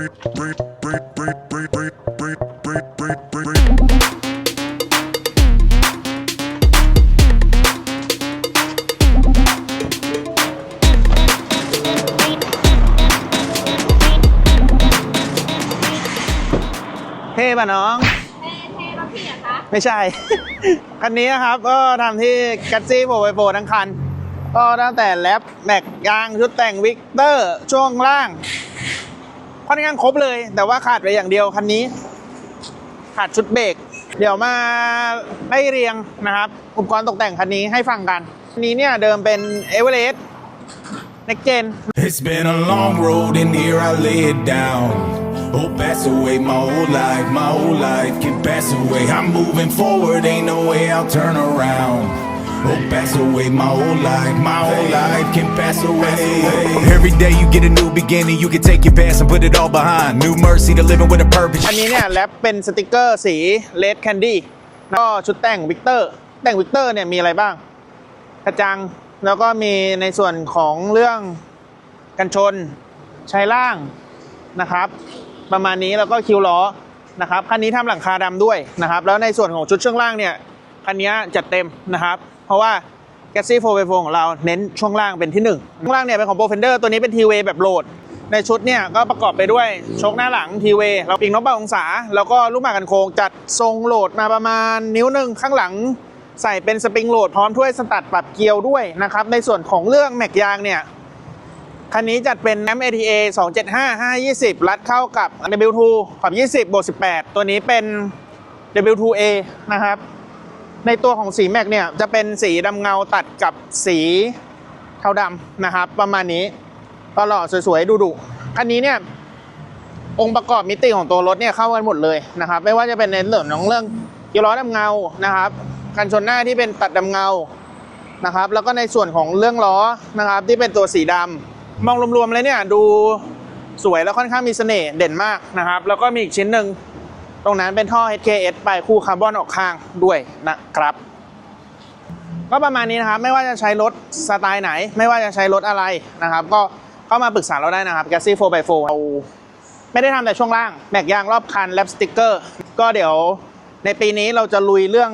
เท่ป่ะน้องเท่เท่รถพี่เหรอคะไม่ใช่ คันนี้นะครับ ก็ทำที่กัตซี่โฟร์ไโฟทั้งคัน ก็ตั้งแต่แรปแม็กยางชุดแต่งวิกเตอร์ ช่วงล่าง ค่อนข้างครบเลย แต่ว่าขาดไปอย่างเดียวคันนี้ ขาดชุดเบรกเดี๋ยวมาไล่เรียงนะครับ อุปกรณ์ตกแต่งคันนี้ให้ฟังกันคันนี้เนี่ยเดิมเป็นเอเวอเรสต์เน็กเจน It's been a long road and here I lay it down. Oh, pass away my whole life, my whole life can pass away. I'm moving forward, ain't no way I'll turn around. Oh, pass away my whole life, my whole life can pass away. Every day you get a new beginning, you can take your past and put it all behind. New mercy to living with a purpose. อันนี้เนี่ยแรปเป็นสติกเกอร์สีเลดแคนดี้วก็ชุดแต่งวิกเตอร์ แต่งวิกเตอร์เนี่ยมีอะไรบ้าง กระจัง แล้วก็มีในส่วนของเรื่องกันชนชายล่างนะครับ ประมาณนี้แล้วก็คิวล้อนะครับคันนี้ทำหลังคาดำด้วยนะครับ แล้วในส่วนของชุดเช่วงล่างเนี่ยคันนี้จัดเต็มนะครับ เพราะว่า g a t s y 4 x 4ของเราเน้นช่วงล่างเป็นที่ 1 ช่วงล่างเนี่ยเป็นของ Profender ตัวนี้เป็น T-Way แบบโหลด ในชุดเนี่ยก็ประกอบไปด้วยชคหน้าหลัง T-Way เราปีกนกเบาองศา แล้วก็ลูกหมากกันโค้งจัดทรงโหลดมาประมาณนิ้วหนึ่งข้างหลังใส่เป็นสปริงโหลดพร้อมถ้วยสตัดปรับเกียวด้วยนะครับ ในส่วนของเรื่องแม็กยางเนี่ย คันนี้จัดเป็น m ATA 275 520 รัดเข้ากับ W2 ขอบ 20บวก18 ตัวนี้เป็น W2A นะครับ ในตัวของสีแม็กเนี่ยจะเป็นสีดำเงาตัดกับสีเทาดำนะครับ ประมาณนี้ก็หล่อสวยๆดุๆคันนี้เนี่ยองค์ประกอบมิติของตัวรถเนี่ยเข้ากันหมดเลยนะครับ ไม่ว่าจะเป็นในเรื่องของเรื่องกิโลล้อดำเงานะครับกันชนหน้าที่เป็นตัดดำเงานะครับ แล้วก็ในส่วนของเรื่องล้อนะครับที่เป็นตัวสีดำมองรวมๆเลยเนี่ยดูสวยแล้วค่อนข้างมีเสน่ห์เด่นมากนะครับ แล้วก็มีอีกชิ้นหนึ่ง ตรงนั้นเป็นท่อ HKS ไปคู่คาร์บอนออกข้างด้วยนะครับ ก็ประมาณนี้นะครับ ไม่ว่าจะใช้รถสไตล์ไหน ไม่ว่าจะใช้รถอะไรนะครับ ก็เข้ามาปรึกษาเราได้นะครับ g a s s y 4x4 เราไม่ได้ทำแต่ช่วงล่าง แม็กยางรอบคันแลปสติกเกอร์ ก็เดี๋ยวในปีนี้เราจะลุยเรื่อง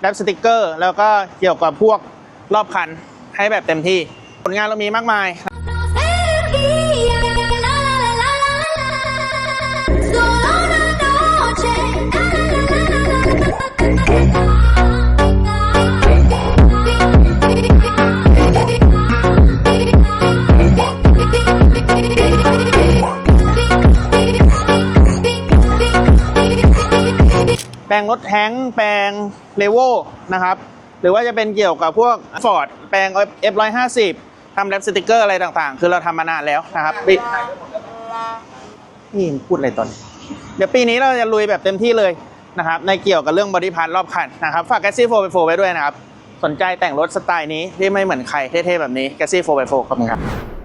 แลปสติกเกอร์ แล้วก็เกี่ยวกับพวกรอบคันให้แบบเต็มที่ ผลงานเรามีมากมาย แปลงรถแท้งแปลงเลโวนะครับ หรือว่าจะเป็นเกี่ยวกับพวก Ford แปลง F150 ทำแรปสติกเกอร์อะไรต่างๆ คือเราทำมานานแล้วนะครับปีนี่พูดอะไรตอน เดี๋ยวปีนี้เราจะลุยแบบเต็มที่เลยนะครับ ในเกี่ยวกับเรื่องบอดี้พาร์รอบคันนะครับ ฝาก g a s s y 4x4 ไว้ด้วยนะครับ สนใจแต่งรถสไตล์นี้ที่ไม่เหมือนใครเท่ๆแบบนี้ g a s s y 4x4 ขอบคุณครับ